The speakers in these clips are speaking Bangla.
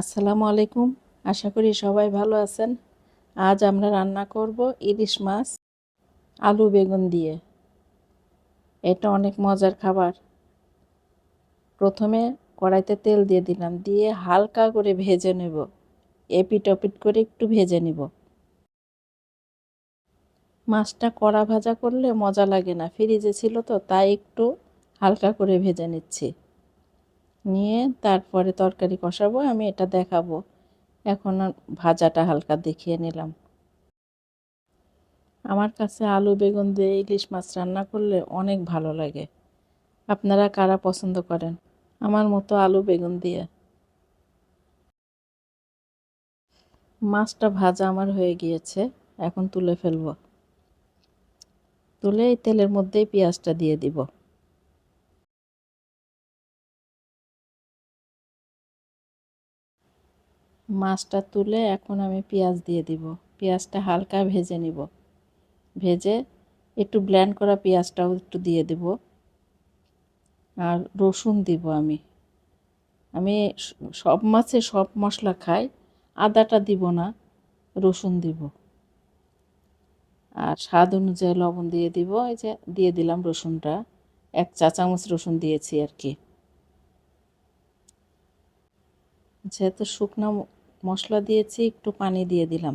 আসসালামু আলাইকুম। আশা করি সবাই ভালো আছেন। আজ আমরা রান্না করব ইলিশ মাছ, আলু বেগুন দিয়ে। এটা অনেক মজার খাবার। প্রথমে কড়াইতে তেল দিয়ে দিলাম, দিয়ে হালকা করে ভেজে নেব। এপিট ওপিট করে একটু ভেজে নিব। মাছটা কড়া ভাজা করলে মজা লাগে না, ফ্রিজে ছিল তো, তাই একটু হালকা করে ভেজে নিচ্ছি। নিয়ে তারপরে তরকারি কষাবো, আমি এটা দেখাবো। এখন ভাজাটা হালকা দেখিয়ে নিলাম। আমার কাছে আলু, বেগুন দিয়ে ইলিশ মাছ রান্না করলে অনেক ভালো লাগে। আপনারা কারা পছন্দ করেন? আমার মতো আলু, বেগুন দিয়ে। মাছটা ভাজা আমার হয়ে গিয়েছে, এখন তুলে ফেলব। তুলে এই তেলের মধ্যেই পেঁয়াজটা দিয়ে দিব। মাছটা তুলে এখন আমি পেঁয়াজ দিয়ে দিব। পেঁয়াজটা হালকা ভেজে নিব। ভেজে একটু ব্ল্যান্ড করা পেঁয়াজটাও একটু দিয়ে দেব। আর রসুন দিব আমি। আমি সব মাছে সব মশলা খাই, আদাটা দিব না, রসুন দিব। আর স্বাদ অনুযায়ী লবণ দিয়ে দিব, এই যে দিয়ে দিলাম রসুনটা। এক চা চামচ রসুন দিয়েছি আর কি। যেহেতু শুকনো মশলা দিয়েছি, একটু পানি দিয়ে দিলাম।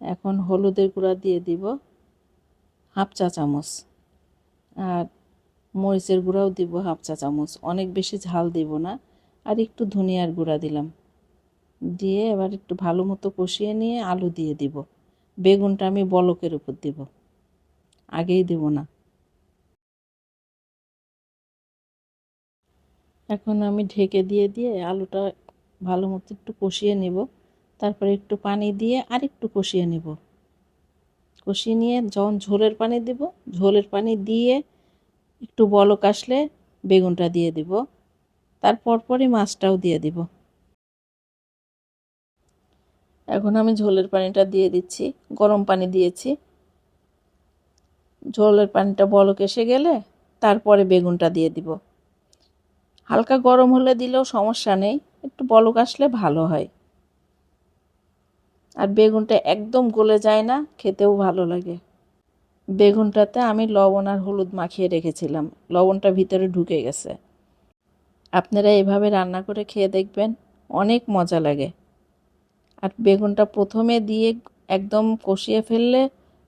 এখন হলুদের গুঁড়া দিয়ে দিব হাফ চা চামচ। আর মরিচের গুঁড়াও দিব হাফ চা চামচ। অনেক বেশি ঝাল দিব না। আর একটু ধনিয়ার গুঁড়া দিলাম। দিয়ে এবার একটু ভালো মতো কষিয়ে নিয়ে আলু দিয়ে দিব। বেগুনটা আমি বলকের উপর দিব। আগেই দেব না। এখন আমি ঢেকে দিয়ে দিয়ে আলুটা ভালো মতো একটু কষিয়ে নেব। তারপরে একটু পানি দিয়ে আর একটু কষিয়ে নেব। কষিয়ে নিয়ে যখন ঝোলের পানি দেব, ঝোলের পানি দিয়ে একটু বলক আসলে বেগুনটা দিয়ে দিব। তারপর পরে মাছটাও দিয়ে দিব। এখন আমি ঝোলের পানিটা দিয়ে দিচ্ছি, গরম পানি দিয়েছি। ঝোলের পানিটা বলক এসে গেলে তারপরে বেগুনটা দিয়ে দিব। হালকা গরম হলে দিলেও সমস্যা নেই। একটু বলক আসলে ভালো হয়। আর বেগুনটা একদম গলে যায় না, খেতেও ভালো লাগে। বেগুনটাতে আমি লবণ আর হলুদ মাখিয়ে রেখেছিলাম, লবণটা ভিতরে ঢুকে গেছে। আপনারা এভাবে রান্না করে খেয়ে দেখবেন, অনেক মজা লাগে। আর বেগুনটা প্রথমে দিয়ে একদম কষিয়ে ফেললে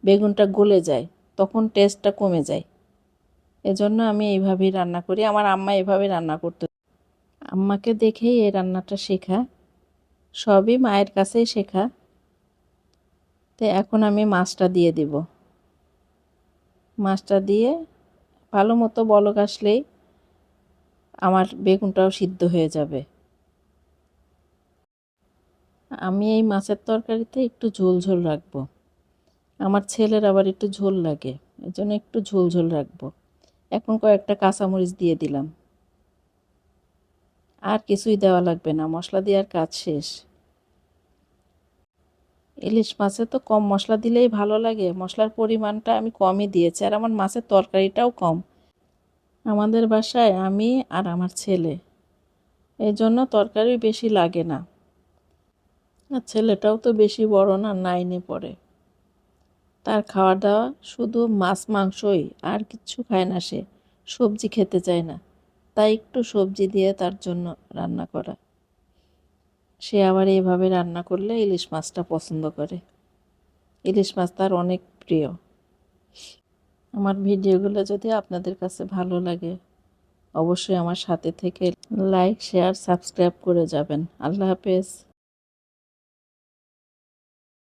বেগুনটা গলে যায়, তখন টেস্টটা কমে যায়। এজন্য আমি এইভাবেই রান্না করি, আমার আম্মা এভাবে রান্না করতে। আম্মাকে দেখেই এই রান্নাটা শেখা। সবই মায়ের কাছেই শেখা। তো এখন আমি মাছটা দিয়ে দিব। মাছটা দিয়ে ভালো মতো বলক আসলেই আমার বেগুনটাও সিদ্ধ হয়ে যাবে। আমি এই মাছের তরকারিতে একটু ঝোল ঝোল রাখব। আমার ছেলের আবার একটু ঝোল লাগে এই জন্য একটু ঝোল ঝোল রাখব। এখন কয়েকটা কাঁচামরিচ দিয়ে দিলাম। আর কিছুই দেওয়া লাগবে না, মশলা দেওয়ার কাজ শেষ। ইলিশ মাছে তো কম মশলা দিলেই ভালো লাগে, মশলার পরিমাণটা আমি কমই দিয়েছি আর আমার মাছের তরকারিটাও কম। আমাদের বাসায় আমি আর আমার ছেলে এই জন্য তরকারি বেশি লাগে না। আর ছেলেটাও তো বেশি বড় না, নাইনে পড়ে। তার খাওয়া দাওয়া শুধু মাছ, মাংসই, আর কিচ্ছু খায় না সে, সবজি খেতে চায় না। তাই একটু সবজি দিয়ে তার জন্য রান্না করা। সে আবার এভাবে রান্না করলে ইলিশ মাছটা পছন্দ করে। ইলিশ মাছ তার অনেক প্রিয়। আমার ভিডিওগুলো যদি আপনাদের কাছে ভালো লাগে, অবশ্যই আমার সাথে থেকে লাইক শেয়ার সাবস্ক্রাইব করে যাবেন। আল্লাহ হাফেজ।